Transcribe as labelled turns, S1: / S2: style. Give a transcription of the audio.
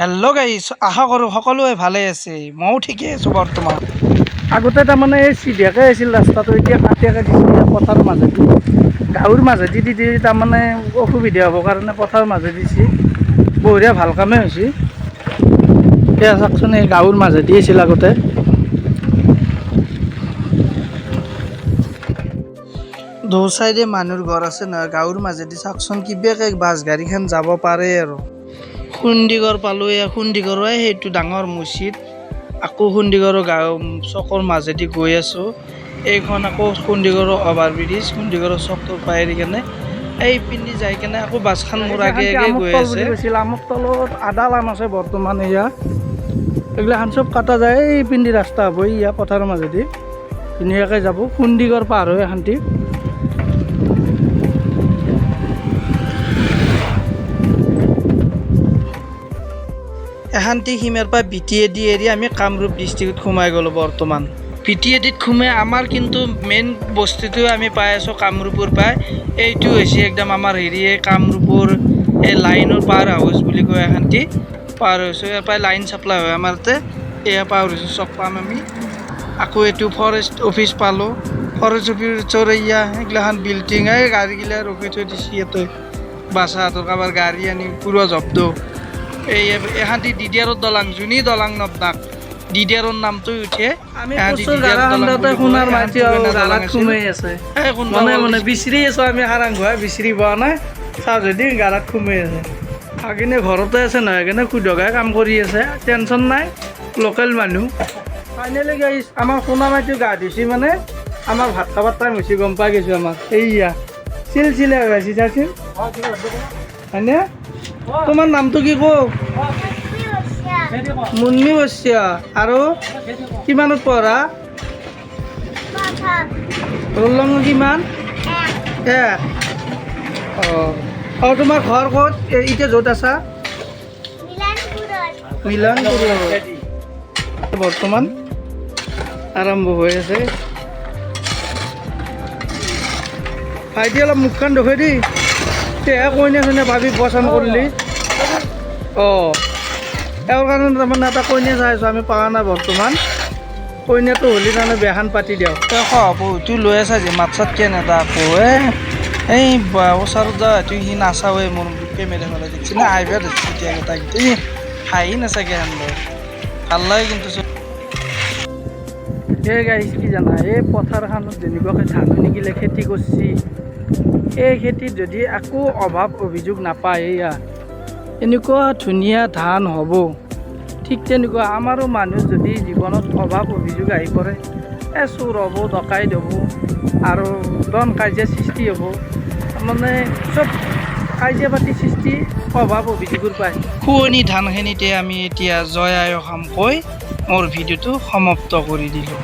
S1: Hello' গাইছ আশা কৰোঁ সকলোৱে ভালে আছে। ময়ো ঠিকে আছোঁ বৰ্তমান।
S2: আগতে তাৰমানে এই চিধাকৈ আছিল ৰাস্তাটো এতিয়া কাটিয়াকৈ দিছে পথাৰ মাজেদি। গাঁৱৰ মাজেদি দি দি তাৰমানে অসুবিধা হ'ব কাৰণে পথাৰ মাজেদি দিছে। বঢ়িয়া ভালো কামেই হৈছে। এতিয়া চাওকচোন এই গাঁৱৰ মাজেদি আছিল আগতে।
S1: দৌ চাইডে মানুহৰ ঘৰ আছে নহয় গাঁৱৰ মাজেদি চাওকচোন কিবাকে বাছ গাড়ীখন যাব পাৰে আৰু। খুন্দিগড় পালোঁ এয়া খুন্দিগড়ৰ এই সেইটো ডাঙৰ মছজিদ। আকৌ খুন্দিগড়ৰ গাঁও চকৰ মাজেদি গৈ আছোঁ। এইখন আকৌ খুন্দিগড়ৰ অভাৰ ব্ৰিজ খুন্দিগড়ৰ চকটোৰ পাই কেনে এই পিন্ধি যাই কেনে আকৌ বাছখন মোৰ আগে আগে গৈ আছে।
S2: আমত তলত আদা লাম আছে বৰ্তমান এয়া। এইগিলাখান চব কাটা যায় এই পিন্ধি ৰাস্তা হ'ব ইয়া পথাৰৰ মাজেদি। ধুনীয়াকৈ যাব খুন্দিগড় পাৰ হৈ শান্তি
S1: বি টি এ ডি এৰি আমি কামৰূপ ডিষ্ট্ৰিক্টত সোমাই গ'লোঁ বৰ্তমান। বি টি এ ডিত সোমাই আমাৰ কিন্তু মেইন বস্তুটো আমি পাই আছোঁ কামৰূপৰ পৰাই এইটো হৈছে একদম আমাৰ হেৰি এই কামৰূপৰ এই লাইনৰ পাৱাৰ হাউচ বুলি কয় এশান্তি পাৱাৰ হাউচৰ ইয়াৰ পৰাই লাইন চাপ্লাই হয় আমাৰ তাতে এয়া পাৱাৰ হাউচৰ চক পাম আমি। আকৌ এইটো ফৰেষ্ট অফিচ পালোঁ। ফৰেষ্ট অফিচৰ এয়া এইগিলাখান বিল্ডিং এই গাড়ীগিলা ৰখি থৈ দিছে ইয়াতে। বাছাহঁতৰ কাৰোবাৰ গাড়ী আনি পুৰা জব্দ। এই এহাঁতি দিদিয়াৰৰ দলাং যোনী দলাং নপনাক দিদিয়াৰৰ নামটো উঠে।
S2: আমি মাটি আৰু গাৰাত
S1: আছিল।
S2: সোমাই আছে। মানে মানে বিচাৰি আছোঁ আমি সাৰাং ঘূৰাই বিচাৰি পোৱা নাই। চাওঁ যদি গাৰাত সোমাই আছে। আগিনে ঘৰতে আছে নহয় কিনে সুধগাই কাম কৰি আছে। টেনশ্যন নাই লোকেল মানুহ। ফাইনেলি গাইছ আমাৰ সোণা মাইটো গা ধুইছে মানে আমাৰ ভাত খাবার টাইম হৈছে গম পাই গৈছোঁ আমাক এইয়া চিল চিলে হৈ আছে চাচোন। হয়নে? তোমাৰ নামটো কি কওঁ মুন্মি বৈশ্যা আৰু কিমানত পঢ়া ৰোল নম্বৰ কিমান এক। অঁ আৰু তোমাৰ ঘৰ ক'ত? এতিয়া য'ত আছা? মিলনপুৰত বৰ্তমান আৰম্ভ হৈ আছে ভাইটি অলপ মুখখন দেখুৱাই দেই তেহে কইনা চইনা ভাবি পচন্দ কৰিলি অঁ। তেওঁৰ কাৰণে তাৰমানে এটা কইনা চাই আছোঁ আমি পোৱা নাই বৰ্তমান। কইনাটো হ'লে তাৰমানে বিয়াখন পাতি দিওঁ
S1: তই তুই লৈ আছা যে মাত চাত কিয় নেদা আকৌ এই ওচৰত যা তুই সি নাচাৱে মোৰ কেমেৰা মেলা দেখছি না আহিবা দেখছি এতিয়া তাক এই হাঁহি নাচাকে সেন্দৰ ভালো লাগে কিন্তু
S2: এই গাইছ কি জানা এই পথাৰখনত যেনেকুৱাকৈ ধান নিগিলে খেতি কৰিছে। এই খেতিত যদি একো অভাৱ অভিযোগ নাপায়, এয়া এনেকুৱা ধুনীয়া ধান হ'ব। ঠিক তেনেকুৱা আমাৰো মানুহ যদি জীৱনত অভাৱ অভিযোগ আহি পৰে এই চোৰ হ'ব ডকাইত হ'ব, আৰু দন কাজিয়া সৃষ্টি হ'ব মানে চব কাজিয়া পাতি সৃষ্টি অভাৱ অভিযোগৰ পায়
S1: শুৱনি ধানখিনিতে আমি এতিয়া জয় আয়সম কৈ মোৰ ভিডিঅ'টো সমাপ্ত কৰি দিলোঁ।